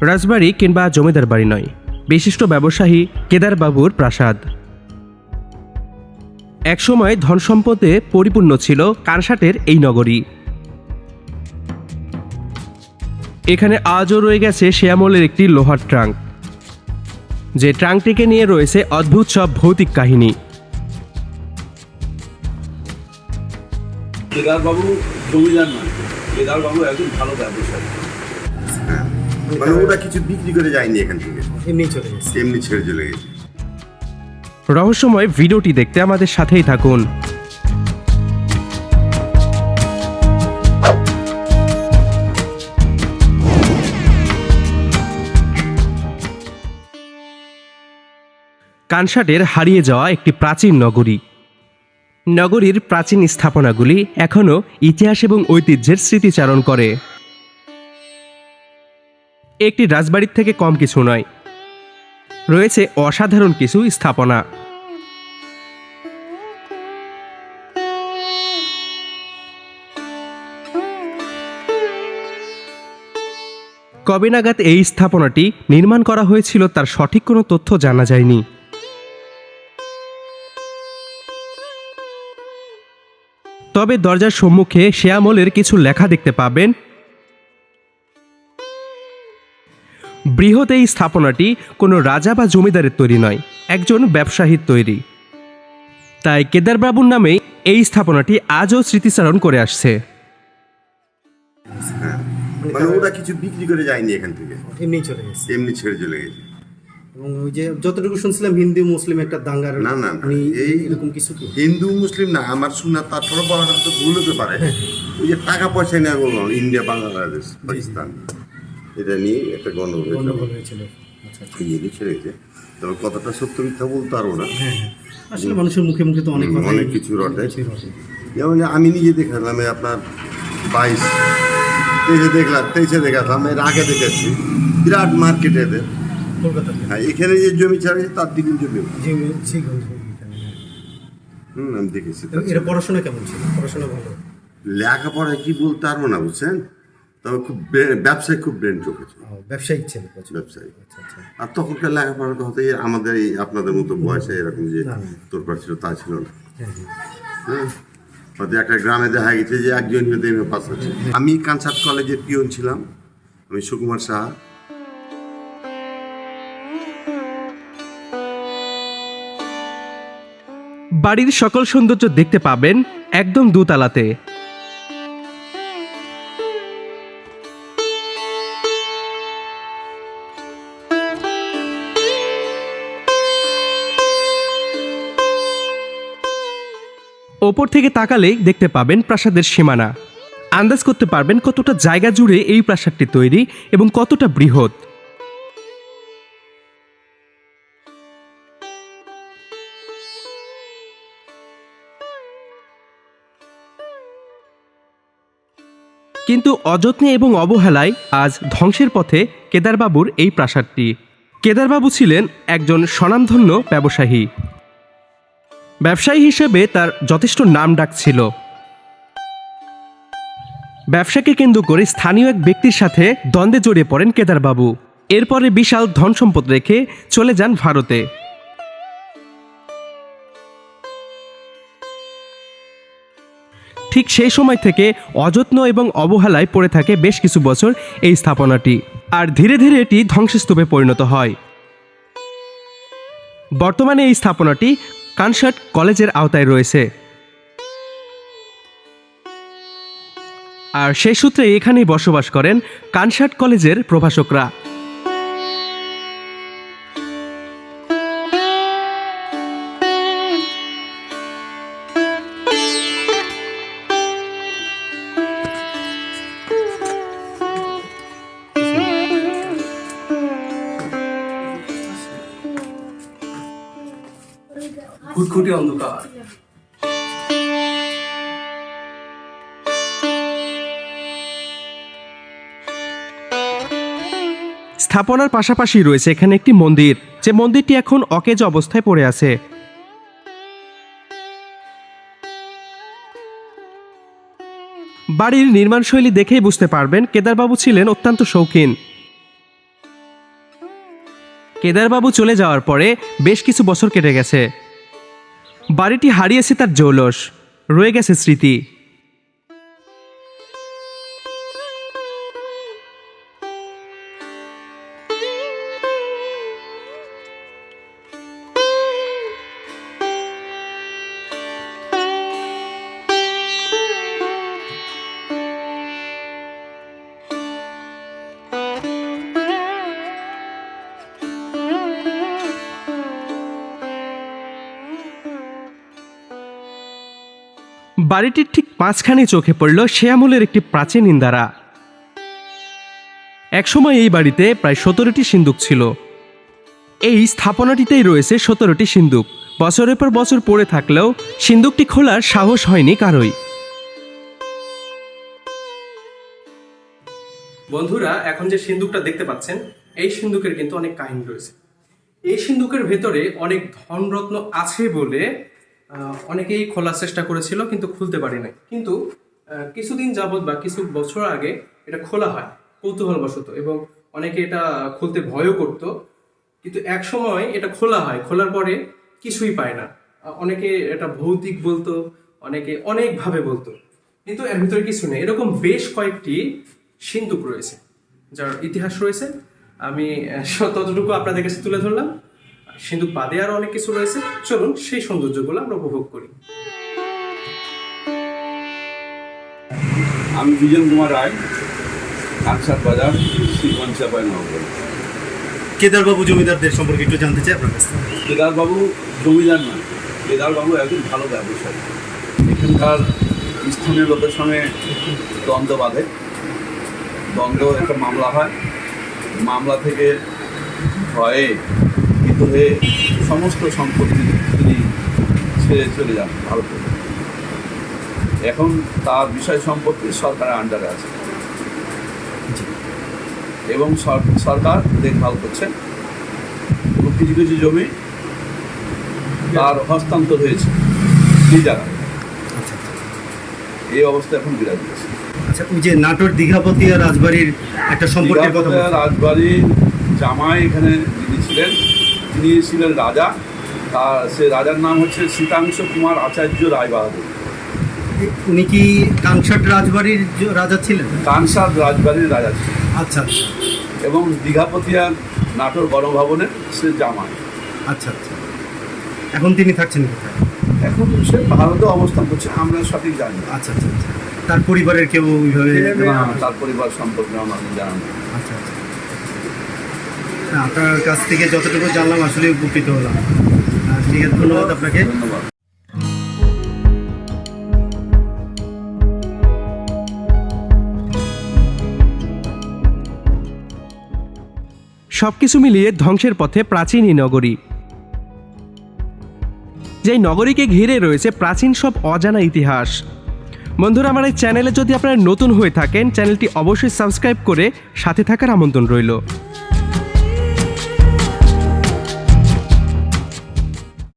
রাজবাড়ি কিংবা জমিদার বাড়ি নয়। বিশিষ্ট ব্যবসায়ী কেদারবাবুর প্রাসাদ। একসময় ধন সম্পদে পরিপূর্ণ ছিল কানসাটের এই নগরী। এখানে আজও রয়ে গেছে শ্যামলের একটি লোহার ট্রাঙ্ক। যে ট্রাঙ্কটিকে নিয়ে রয়েছে অদ্ভুত সব ভৌতিক কাহিনী। কেদারবাবু জমিদার নয়। কেদারবাবু একজন ভালো ব্যবসায়ী। মানে ওরা কিছু বিক্রি করে যায়নি এখান থেকে। এমনি চলে গেছে। এমনি ছেড়ে চলে গেছে। রহস্যময় ভিডিওটি দেখতে আমাদের সাথেই থাকুন। কানসাটের হারিয়ে যাওয়া একটি প্রাচীন নগরী। নগরীর প্রাচীন স্থাপনাগুলি এখনও ইতিহাস এবং ঐতিহ্যের স্মৃতিচারণ করে। একটি রাজবাড়ির থেকে কম কিছু নয়। রয়েছে অসাধারণ কিছু স্থাপনা। কবে নাগাদ এই স্থাপনাটি নির্মাণ করা হয়েছিল তার সঠিক কোনো তথ্য জানা যায়নি। তবে দরজার সম্মুখে শ্যামলের কিছু লেখা দেখতে পাবেন। বৃহৎ এই স্থাপনাটি কোনো রাজা বা জমিদারের তৈরি নয় একজন ব্যবসায়ীর তৈরি। তাই কেদারবাবুর নামে এই স্থাপনাটি আজও স্মৃতিচারণ করে আসছে। মানে ওরা কিছু বিক্রি করে যায়নি এখান থেকে? এমনি চলে গেছে। এমনি ছেড়ে চলে গেছে। এবং ওই যে যতটুকু শুনছিলাম হিন্দু মুসলিম একটা দাঙ্গার না, না, এই- এরকম কিছু কি? হিন্দু মুসলিম না আমার শোনা তারপরে বলাটা তো ভুল হতে পারে। ওই যে টাকা পয়সা নিয়ে বললাম ইন্ডিয়া বাংলাদেশ পাকিস্তান। এটা নিয়ে একটা গণ্ডগোল হয়েছিল। গন্ডগোল হয়েছিল। আচ্ছা আচ্ছা। এই ছেড়ে গেছে তবে কতটা সত্য মিথ্যা বলতে পারব না। হ্যাঁ হ্যাঁ। আসলে মানুষের মুখে মুখে তো অনেক অনেক কিছু রটে। যেমন আমি নিজে দেখলাম আপনার বাইশ তেইশে দেখলাম তেইশে দেখালাম এর আগে দেখেছি। বিরাট মার্কেট এদের। কলকাতাতে হ্যাঁ এখানে যে জমি ছাড়ে তার দ্বিগুণ জমি হ্যাঁ। হুম আমি দেখেছি। এরা পড়াশোনা কেমন ছিল? পড়াশোনা ভালো? লেখাপড়া কি বলতে পারব না বুঝছেন? তবে খুব বে- ব্যবসায় খুব ব্রেন ও, ব্যবসায়িক ছিল ব্যবসায়ী আচ্ছা আচ্ছা। আর তখনকার লেখাপড়ার কথা আমাদের এই আপনাদের মতো বয়সে এরকম যে। তোরপার ছিল তা ছিল না। হ্যাঁ হ্যাঁ। হ্যাঁ? হয়তো একটা গ্রামে দেখা গেছে যে একজন হয়তো এমএ পাস হচ্ছে। আমি কানসার্ট কলেজের পিয়ন ছিলাম। আমি সুকুমার সাহা। বাড়ির সকল সৌন্দর্য দেখতে পাবেন একদম দোতলাতে। ওপর থেকে তাকালেই দেখতে পাবেন প্রাসাদের সীমানা। আন্দাজ করতে পারবেন কতটা জায়গা জুড়ে এই প্রাসাদটি তৈরি এবং কতটা বৃহৎ। কিন্তু অযত্নে এবং অবহেলায় আজ ধ্বংসের পথে কেদারবাবুর এই প্রাসাদটি। কেদারবাবু ছিলেন একজন স্বনামধন্য ব্যবসায়ী। ব্যবসায়ী হিসেবে তার যথেষ্ট নাম ডাক ছিল। ব্যবসাকে কেন্দ্র করে স্থানীয় এক ব্যক্তির সাথে দ্বন্দ্বে জড়িয়ে পড়েন কেদারবাবু। এরপরে বিশাল ধন সম্পদ রেখে চলে যান ভারতে। ঠিক সেই সময় থেকে অযত্ন এবং অবহেলায় পড়ে থাকে বেশ কিছু বছর এই স্থাপনাটি, আর ধীরে ধীরে এটি ধ্বংসস্তূপে পরিণত হয়। বর্তমানে এই স্থাপনাটি কানসার্ট কলেজের আওতায় রয়েছে। আর সেই সূত্রে এখানেই বসবাস করেন কানসার্ট কলেজের প্রভাষকরা। খুটখুটে অন্ধকার। স্থাপনার পাশাপাশি রয়েছে এখানে একটি মন্দির। যে মন্দিরটি এখন অকেজ অবস্থায় পড়ে আছে। বাড়ির নির্মাণশৈলী দেখেই বুঝতে পারবেন, কেদারবাবু ছিলেন অত্যন্ত শৌখিন। কেদারবাবু চলে যাওয়ার পরে বেশ কিছু বছর কেটে গেছে। বাড়িটি হারিয়েছে তার জৌলস রয়ে গেছে স্মৃতি। বাড়িটির ঠিক মাঝখানে চোখে পড়ল সে আমলের একটি প্রাচীন ইন্দারা। একসময় এই বাড়িতে প্রায় সতেরোটি সিন্দুক ছিল। এই স্থাপনাটিতেই রয়েছে সতেরোটি সিন্দুক বছরের পর বছর পড়ে থাকলেও সিন্দুকটি খোলার সাহস হয়নি কারোই। বন্ধুরা, এখন যে সিন্দুকটা দেখতে পাচ্ছেন, এই সিন্দুকের কিন্তু অনেক কাহিনী রয়েছে। এই সিন্দুকের ভেতরে অনেক ধনরত্ন আছে বলে অনেকেই খোলার চেষ্টা করেছিল, কিন্তু খুলতে পারি নাই। কিন্তু কিছুদিন যাবৎ বা কিছু বছর আগে এটা খোলা হয়, কৌতূহলবশত, এবং অনেকে এটা খুলতে ভয়ও করতো। কিন্তু এক সময় এটা খোলা হয়, খোলার পরে কিছুই পায় না। অনেকে এটা ভৌতিক বলতো, অনেকে অনেকভাবে বলতো। কিন্তু এর ভিতরে কিছু নেই। এরকম বেশ কয়েকটি সিন্দুক রয়েছে, যার ইতিহাস রয়েছে। আমি ততটুকু আপনাদের কাছে তুলে ধরলাম। সিন্ধুক বাদে আরও অনেক কিছু রয়েছে। চলুন সেই সৌন্দর্যগুলো আমরা উপভোগ করি। আমি বিজন কুমার রায় কাকসার বাজার শ্রীগঞ্জ চাপাই নগর। কেদারবাবু জমিদারদের সম্পর্কে একটু জানতে চাই আপনার কাছে কেদারবাবু জমিদার নয় কেদারবাবু একজন ভালো ব্যবসায়ী। এখানকার স্থানীয় লোকের সঙ্গে দ্বন্দ্ব বাঁধে। দ্বন্দ্ব একটা মামলা হয়। মামলা থেকে ভয়ে হয়ে সমস্ত সম্পত্তি তিনি ছেড়ে চলে যান ভারতে। এখন তার বিষয় সম্পত্তি সরকারের আন্ডারে আছে। এবং সর- সরকার দেখভাল করছে। এবং কিছু কিছু জমি তার হস্তান্তর হয়েছে এই এই অবস্থা এখন বিরাজ করছে। আচ্ছা ওই যে নাটোর দীঘাপতি আর রাজবাড়ির একটা সম্পর্কের কথা রাজবাড়ির জামাই এখানে যিনি ছিলেন তিনি ছিলেন রাজা। তার সে রাজার নাম হচ্ছে শীতাংশ কুমার আচার্য রায় বাহাদুর উনি কি কানসাট রাজবাড়ির রাজা ছিলেন? কানসার রাজবাড়ির রাজা ছিলেন। আচ্ছা আচ্ছা। এবং দীঘাপতিয়ার নাটোর গণভবনের সে জামাই। আচ্ছা আচ্ছা। এখন তিনি থাকছেন কোথায়? এখন সে ভারতে অবস্থান করছে আমরা সঠিক জানি আচ্ছা আচ্ছা আচ্ছা। তার পরিবারের কেউ ওইভাবে তার পরিবার সম্পর্কে আমার জানা আচ্ছা আচ্ছা। আপনার কাছ থেকে যতটুকু জানলাম, আসলে উপকৃত হলাম। ঠিক আছে, ধন্যবাদ আপনাকে। সবকিছু মিলিয়ে ধ্বংসের পথে প্রাচীন এই নগরী। যেই নগরীকে ঘিরে রয়েছে প্রাচীন সব অজানা ইতিহাস। বন্ধুরা, আমার এই চ্যানেলে যদি আপনারা নতুন হয়ে থাকেন, চ্যানেলটি অবশ্যই সাবস্ক্রাইব করে সাথে থাকার আমন্ত্রণ রইল।